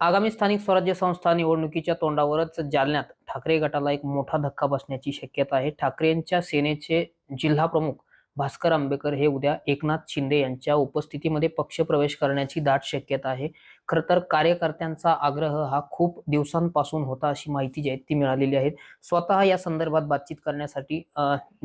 आगामी स्थानिक स्वराज्य संस्था निवडणुकीच्या तोंडावरच जालन्यात ठाकरे गटाला एक मोठा धक्का बसण्याची शक्यता आहे. ठाकरेंच्या सेनेचे जिल्हा प्रमुख भास्कर आंबेकर हे उद्या एकनाथ शिंदे यांच्या उपस्थितीमध्ये पक्षप्रवेश करण्याची दाट शक्यता आहे. खरं तर कार्यकर्त्यांचा आग्रह हा खूप दिवसांपासून होता अशी माहिती जी आहे ती मिळालेली आहे. स्वतः या संदर्भात बातचीत करण्यासाठी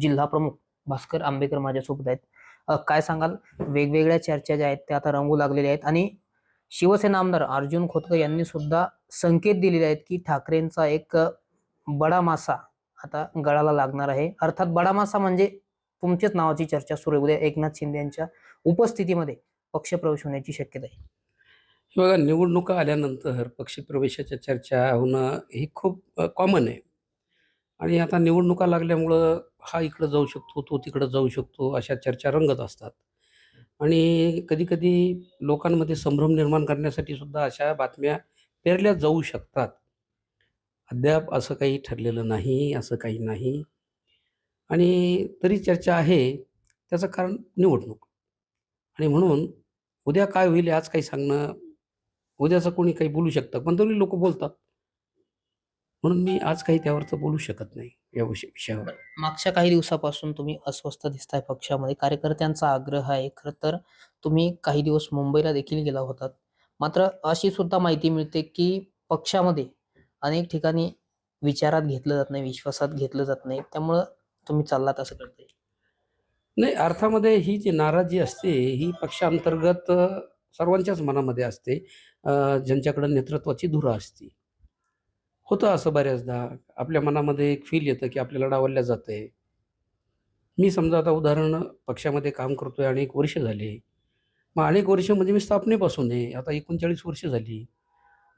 जिल्हा प्रमुख भास्कर आंबेकर माझ्यासोबत आहेत. काय सांगाल? वेगवेगळ्या चर्चा ज्या आहेत त्या आता रंगू लागलेल्या आहेत आणि शिवसेना आमदार अर्जुन खोतकर यांनी सुद्धा संकेत दिलेले आहेत की ठाकरेंचा एक बडा मासा आता गळाला लागणार आहे. अर्थात बडा मासा म्हणजे तुमच्याच नावाची चर्चा सुरू आहे. उद्या एकनाथ शिंदे यांच्या उपस्थितीमध्ये पक्षप्रवेश होण्याची शक्यता आहे. बघा निवडणुका आल्यानंतर पक्षप्रवेशाच्या चर्चा होणं ही खूप कॉमन आहे. आणि आता निवडणुका लागल्यामुळं हा इकडं जाऊ शकतो तो तिकडं जाऊ शकतो अशा चर्चा रंगत असतात. आणि कधीकधी लोकांमध्ये संभ्रम निर्माण करण्यासाठी सुद्धा अशा बातम्या पेरल्या जाऊ शकतात. अद्याप असं काही ठरलेलं नाही असं काही नाही. आणि तरी चर्चा आहे त्याचं कारण निवडणूक. आणि म्हणून उद्या काय होईल आज काही सांगणं उद्याचं कोणी काही बोलू शकतं पण तरी लोक बोलतात. म्हणून मी आज काही त्यावरचं बोलू शकत नाही या विषय विषयावर. मागच्या काही दिवसापासून तुम्ही अस्वस्थ दिसताय पक्षामध्ये. कार्यकर्त्यांचा आग्रह आहे. खरं तर तुम्ही काही दिवस मुंबईला देखील गेला होतात. मात्र अशी सुद्धा माहिती मिळते की पक्षामध्ये अनेक ठिकाणी विचारात घेतलं जात नाही विश्वासात घेतलं जात नाही. त्यामुळं तुम्ही चाललात असं करताय नाही अर्थामध्ये ही जी नाराजी असते ही पक्षांतर्गत सर्वांच्याच मनामध्ये असते. ज्यांच्याकडं नेतृत्वाची धुरा असते. होतं असं बऱ्याचदा. आपल्या मनामध्ये एक फील येतं की आपल्याला डावलल्या जातंय. मी समजा आता उदाहरण पक्षामध्ये काम करतो आहे अनेक वर्ष झाले. मग अनेक वर्ष म्हणजे मी स्थापनेपासून आहे. आता एकोणचाळीस वर्ष झाली.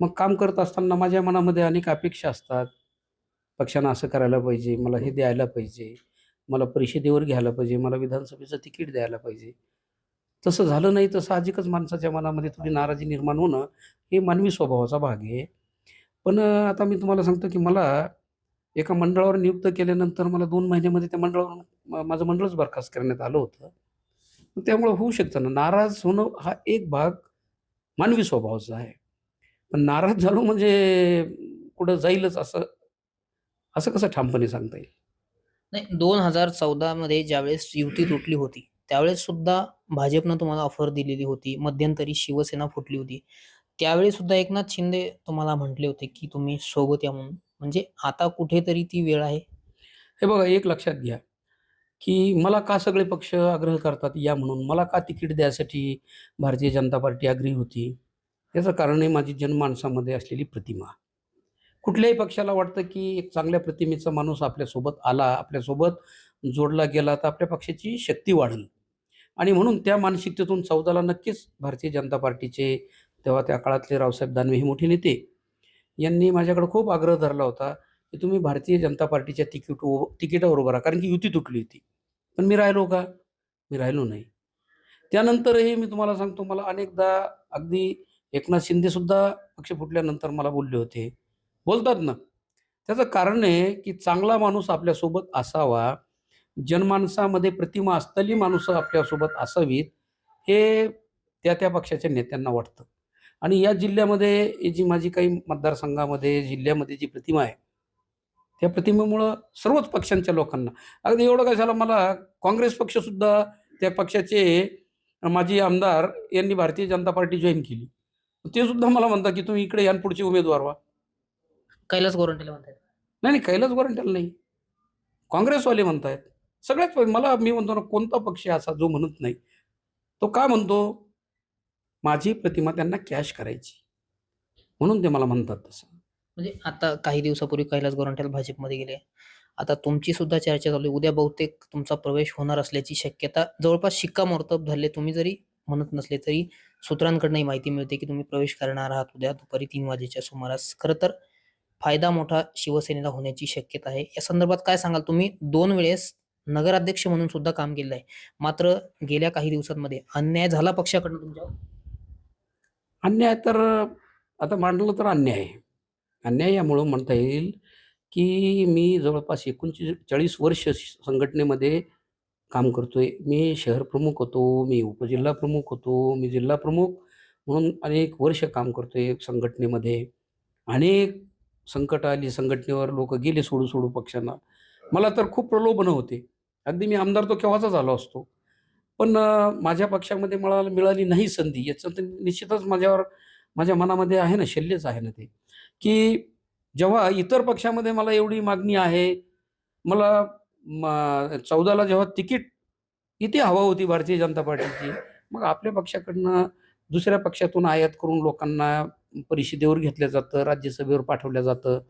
मग काम करत असताना माझ्या मनामध्ये अनेक अपेक्षा असतात. पक्षानं असं करायला पाहिजे मला हे द्यायला पाहिजे मला परिषदेवर घ्यायला पाहिजे मला विधानसभेचं तिकीट द्यायला पाहिजे. तसं झालं नाही तर साहजिकच माणसाच्या मनामध्ये थोडी नाराजी निर्माण होणं हे मानवी स्वभावाचा भाग आहे. पण आता मी तुम्हाला सांगतो की मला एका मंडळावर नियुक्त केल्यानंतर मला दोन महिन्यामध्ये त्या मंडळावरून म- माझं मंडळच बरखास्त करण्यात आलं होतं. त्यामुळं होऊ शकतं ना. नाराज होणं हा एक भाग मानवी स्वभावाचा आहे. पण नाराज झालो म्हणजे कुठं जाईलच असं असं कसं ठामपणे सांगता येईल? नाही दोन हजार चौदा मध्ये ज्यावेळेस युती तुटली होती त्यावेळेस सुद्धा भाजपनं तुम्हाला ऑफर दिलेली होती. मध्यंतरी शिवसेना फुटली होती. त्यावेळी सुद्धा एकनाथ शिंदे तुम्हाला म्हटले होते की तुम्ही सोबत या म्हणून. म्हणजे आता कुठेतरी ती वेळ आहे. हे बघा एक लक्षात घ्या की मला का सगळे पक्ष आग्रह करतात या म्हणून? मला का तिकीट द्यायसाठी भारतीय जनता पार्टी आग्रही होती? याचं कारण आहे माझी जनमानसामध्ये असलेली प्रतिमा. कुठल्याही पक्षाला वाटतं की एक चांगल्या प्रतिमेचा माणूस आपल्यासोबत आला आपल्यासोबत जोडला गेला तर आपल्या पक्षाची शक्ती वाढेल. आणि म्हणून त्या मानसिकतेतून चौदाला नक्कीच भारतीय जनता पार्टीचे तेव्हा त्या काळातले रावसाहेब दानवे हे मोठे नेते यांनी माझ्याकडे खूप आग्रह धरला होता की तुम्ही भारतीय जनता पार्टीच्या तिकीट तिकिटावर उभा राहा. कारण की युती तुटली होती. पण मी राहिलो का? मी राहिलो नाही. त्यानंतरही मी तुम्हाला सांगतो मला अनेकदा अगदी एकनाथ शिंदेसुद्धा पक्ष फुटल्यानंतर मला बोलले होते. बोलतात ना. त्याचं कारण आहे की चांगला माणूस आपल्यासोबत असावा. जनमानसामध्ये प्रतिमा असलेली माणूस आपल्यासोबत असावीत हे त्या त्या पक्षाच्या नेत्यांना वाटतं. आणि या जिल्ह्यामध्ये जी माझी काही मतदारसंघामध्ये जिल्ह्यामध्ये जी प्रतिमा आहे त्या प्रतिमेमुळं सर्वच पक्षांच्या लोकांना. अगदी एवढं काय झालं मला काँग्रेस पक्षसुद्धा त्या पक्षाचे माजी आमदार यांनी भारतीय जनता पार्टी जॉईन केली. ते सुद्धा मला म्हणतात की तुम्ही इकडे यान पुढचे उमेदवार व्हा. कैलास गोरंट्याला म्हणतात नाही नाही कैलास गोरंट्याला नाही. काँग्रेसवाले म्हणतायत. सगळ्याच मला मी म्हणतो ना कोणता पक्ष असा जो म्हणत नाही. तो का म्हणतो? माझी प्रतिमा त्यांना कॅश करायची. म्हणून ते मला म्हणतात तसं. म्हणजे आता काही दिवसापूर्वी कैलास गोरंट्याल भाजपमध्ये गेले. आता तुमची सुद्धा चर्चा चालू आहे. उद्या बहुतेक तुमचा प्रवेश होणार असल्याची शक्यता जवळपास शिक्कामोर्तब झाले तुम्ही जरी म्हणत नसले तरी सूत्रांकडनं ही माहिती मिळते की तुम्ही प्रवेश करणार आहात उद्या दुपारी तीन वाजेच्या सुमारास. खरं तर फायदा मोठा शिवसेनेला होण्याची शक्यता आहे. या संदर्भात काय सांगाल? तुम्ही दोन वेळेस नगराध्यक्ष म्हणून सुद्धा काम केलं आहे मात्र गेल्या काही दिवसांमध्ये अन्याय झाला पक्षाकडनं तुमच्यावर? अन्याय तर आता मांडलं तर अन्याय. आहे अन्याय यामुळं म्हणता येईल की मी जवळपास एकोणचाळीस वर्ष संघटनेमध्ये काम करतोय. मी शहर प्रमुख होतो मी उपजिल्हा प्रमुख होतो मी जिल्हा प्रमुख म्हणून अनेक वर्ष काम करतोय संघटनेमध्ये. अनेक संकट आली संघटनेवर लोक गेले सोडू सोडू पक्षांना. मला तर खूप प्रलोभनं होते. अगदी मी आमदार तो केव्हाचा झालो असतो? पण माझ्या पक्षामध्ये मला मिळाली नाही संधी. याचं तर निश्चितच माझ्यावर माझ्या मनामध्ये आहे ना शल्यच आहे ना ते. की जेव्हा इतर पक्षामध्ये मला एवढी मागणी आहे मला म- चौदाला जेव्हा तिकीट किती हवा होती भारतीय जनता पार्टीची मग आपल्या पक्षाकडनं दुसऱ्या पक्षातून आयात करून लोकांना परिषदेवर घेतलं जातं राज्यसभेवर पाठवलं जातं.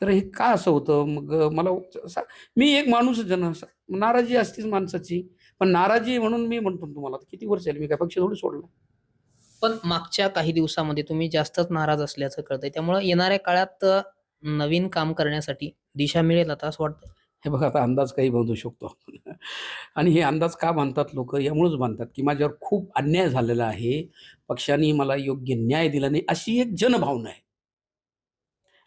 तर हे का असं होतं? मग मला सा- मी एक माणूसच जन नाराजी असतीच माणसाची. पण नाराजी म्हणून मी म्हणतो तुम्हाला किती वर्ष झाली मी काय पक्ष थोडी सोडला. पण मागच्या काही दिवसामध्ये तुम्ही जास्तच नाराज असल्याचं कळतंय. त्यामुळे येणाऱ्या काळात नवीन काम करण्यासाठी दिशा मिळेल आता असं वाटतं हे बघा आता अंदाज काही बांधू शकतो. आणि हे अंदाज का बांधतात लोक? यामुळेच बांधतात की माझ्यावर खूप अन्याय झालेला आहे. पक्षाने मला योग्य न्याय दिला नाही अशी एक जनभावना आहे.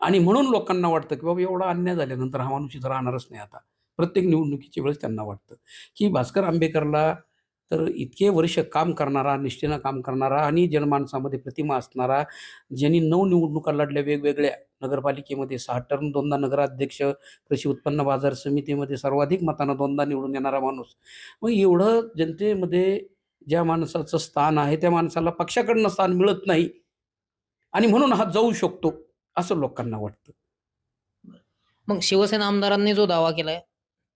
आणि म्हणून लोकांना वाटतं की बाबा एवढा अन्याय झाल्यानंतर हा माणूस इथं राहणारच नाही आता. प्रत्येक निवडणुकीच्या वेळेस त्यांना वाटतं की भास्कर आंबेकरला तर इतके वर्ष काम करणारा निष्ठेनं काम करणारा आणि जनमानसामध्ये प्रतिमा असणारा ज्यांनी नऊ निवडणुका लढल्या वेगवेगळ्या नगरपालिकेमध्ये सहा टर्म दोनदा नगराध्यक्ष कृषी उत्पन्न बाजार समितीमध्ये सर्वाधिक मतानं दोनदा निवडून येणारा माणूस. मग एवढं जनतेमध्ये ज्या माणसाचं स्थान आहे त्या माणसाला पक्षाकडनं स्थान मिळत नाही आणि म्हणून हा जाऊ शकतो असं लोकांना वाटतं. मग शिवसेना आमदारांनी जो दावा केलाय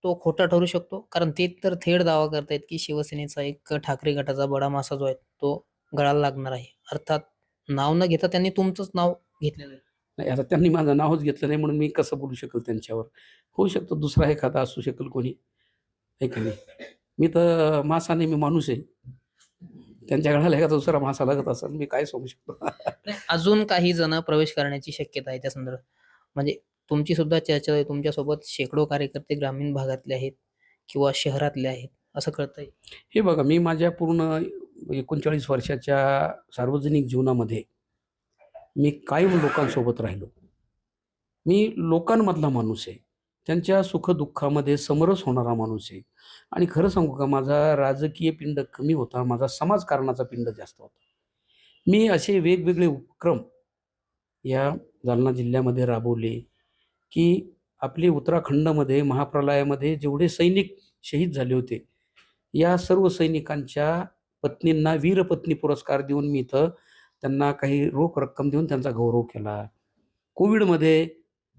तो खोटा ठरू शकतो. कारण ते तर थेट दावा करतायत की शिवसेनेचा एक ठाकरे गटाचा बडा मासा जो आहे तो गळाला लागणार आहे. अर्थात नाव न घेता त्यांनी तुमचंच नाव घेतलेलं आहे. नाही आता त्यांनी माझं नावच घेतलं नाही म्हणून मी कसं बोलू शकेल त्यांच्यावर? होऊ शकतो दुसरा एखादा असू शकेल कोणी. नाही? मी तर मासा नाही मी माणूस आहे. त्यांच्या गळाला एखादा दुसरा मासा लागत असेल मी काय सांगू शकतो? अजून काही जण प्रवेश करण्याची शक्यता आहे त्या संदर्भात. म्हणजे तुमची सुद्धा चर्चा होईल तुमच्यासोबत शेकडो कार्यकर्ते ग्रामीण भागातले आहेत किंवा शहरातले आहेत असं कळतंय. हे बघा मी माझ्या पूर्ण एकोणचाळीस वर्षाच्या सार्वजनिक जीवनामध्ये मी कायम लोकांसोबत राहिलो. मी लोकांमधला माणूस आहे. त्यांच्या सुखदुःखामध्ये समरस होणारा माणूस आहे. आणि खरं सांगू का माझा राजकीय पिंड कमी होता माझा समाजकारणाचा पिंड जास्त होता. मी असे वेगवेगळे उपक्रम या जालना जिल्ह्यामध्ये राबवले की आपली उत्तराखंडमध्ये महाप्रलयामध्ये जेवढे सैनिक शहीद झाले होते या सर्व सैनिकांच्या पत्नींना वीरपत्नी पुरस्कार देऊन मी इथं त्यांना काही रोख रक्कम देऊन त्यांचा गौरव केला. कोविडमध्ये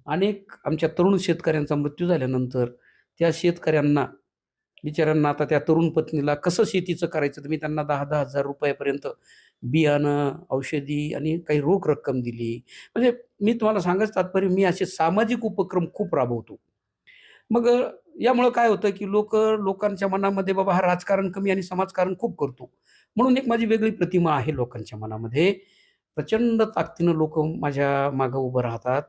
अनेक आमच्या तरुण शेतकऱ्यांचा मृत्यू झाल्यानंतर त्या शेतकऱ्यांना बिचाऱ्यांना आता त्या तरुण पत्नीला कसं शेतीचं करायचं? तर मी त्यांना दहा दहा हजार रुपयापर्यंत बियाणं औषधी आणि काही रोख रक्कम दिली. म्हणजे मी तुम्हाला सांगायचं तात्पर्य मी असे सामाजिक उपक्रम खूप राबवतो. मग यामुळं काय होतं की लोक लोकांच्या मनामध्ये बाबा हा राजकारण कमी आणि समाजकारण खूप करतो. म्हणून एक माझी वेगळी प्रतिमा आहे लोकांच्या मनामध्ये. प्रचंड ताकदीनं लोक माझ्या मागं उभं राहतात.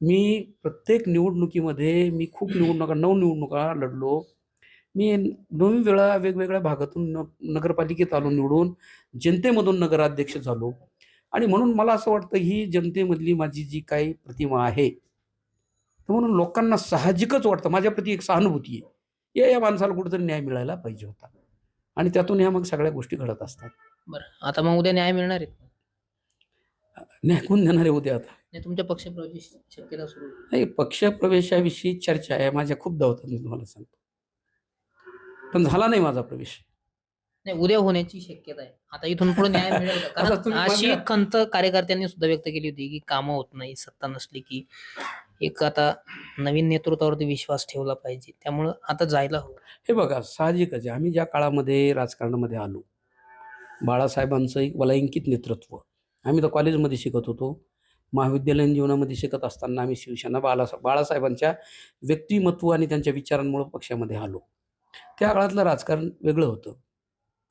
मी प्रत्येक निवडणुकीमध्ये मी खूप निवडणुका नऊ निवडणुका लढलो. मी दोन वेळा वेगवेगळ्या भागातून न नगरपालिकेत आलो निवडून जनतेमधून नगराध्यक्ष झालो. आणि म्हणून मला असं वाटतं ही जनतेमधली माझी जी काही प्रतिमा आहे तर म्हणून लोकांना साहजिकच वाटतं. माझ्याप्रती एक सहानुभूती आहे. या या माणसाला कुठेतरी न्याय मिळायला पाहिजे होता. आणि त्यातून ह्या मग सगळ्या गोष्टी घडत असतात. बरं. आता मग उद्या न्याय मिळणार आहे न्याय कोण देणार आहे उद्या आता? नाही तुमच्या पक्षप्रवेश शक्यता सुरू. नाही पक्षप्रवेशाविषयी चर्चा आहे. माझ्या खूप धावतात मी तुम्हाला सांगतो. पण झाला नाही माझा प्रवेश. नाही उद्या होण्याची शक्यता आहे. आता इथून पुढे न्याय मिळेल का? आता कारण तुम्ही अशी खंत कार्यकर्त्यांनी सुद्धा व्यक्त केली होती की कामं होत नाही सत्ता नसली की एक आता नवीन नेतृत्वावरती विश्वास ठेवला पाहिजे. त्यामुळं आता जायला हवं. हे बघा साहजिकच आहे. आम्ही ज्या काळामध्ये राजकारणामध्ये आलो बाळासाहेबांचं एक वलयंकित नेतृत्व. आम्ही तर कॉलेजमध्ये शिकत होतो. महाविद्यालयीन जीवनामध्ये शिकत असताना आम्ही शिवसेना बाळा बाळासाहेबांच्या व्यक्तिमत्व आणि त्यांच्या विचारांमुळे पक्षामध्ये आलो. त्या काळातलं राजकारण वेगळं होतं.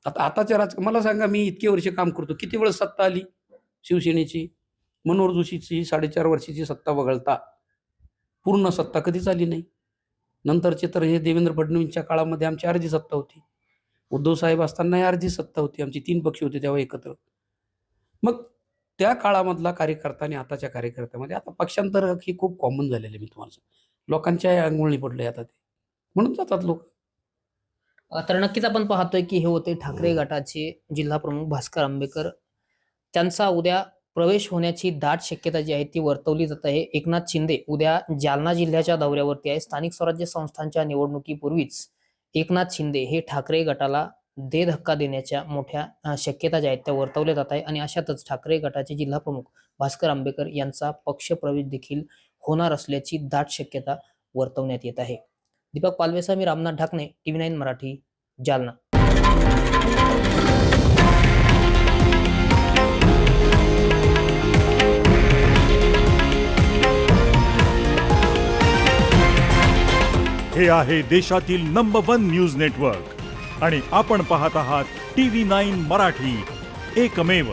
आता आताच्या राज मला सांगा मी इतके वर्ष काम करतो किती वेळ सत्ता आली शिवसेनेची? मनोहर जोशीची साडेचार वर्षाची सत्ता वगळता. पूर्ण सत्ता कधीच आली नाही. नंतरचे तर हे देवेंद्र फडणवीसच्या काळामध्ये आमची अर्धी सत्ता होती. उद्धव साहेब असतानाही अर्धी सत्ता होती आमची तीन पक्ष होते तेव्हा एकत्र. मग त्या काळामधला कार्यकर्ता आणि आताच्या कार्यकर्त्यामध्ये आता पक्षांतर ही खूप कॉमन झालेलं आहे मी तुम्हाला लोकांच्या अंगवळणी पडले आता ते. म्हणून जातात लोक. तर नक्कीच आपण पाहतोय की हे होते ठाकरे गटाचे जिल्हा प्रमुख भास्कर आंबेकर. त्यांचा उद्या प्रवेश होण्याची दाट शक्यता जी आहे ती वर्तवली जात आहे. एकनाथ शिंदे उद्या जालना जिल्ह्याच्या दौऱ्यावरती आहे. स्थानिक स्वराज्य संस्थांच्या निवडणुकीपूर्वीच एकनाथ शिंदे हे ठाकरे गटाला दे धक्का देण्याच्या मोठ्या शक्यता ज्या आहेत त्या वर्तवल्या जात आहे. आणि अशातच ठाकरे गटाचे जिल्हा प्रमुख भास्कर आंबेकर यांचा पक्ष प्रवेश देखील होणार असल्याची दाट शक्यता वर्तवण्यात येत आहे. दीपक पालवेसा मी रामनाथ ढाकणे टीव्ही नाईन मराठी जालना. हे आहे देशातील नंबर वन न्यूज नेटवर्क आणि आपण पाहत आहात टी व्ही नाईन मराठी. एकमेव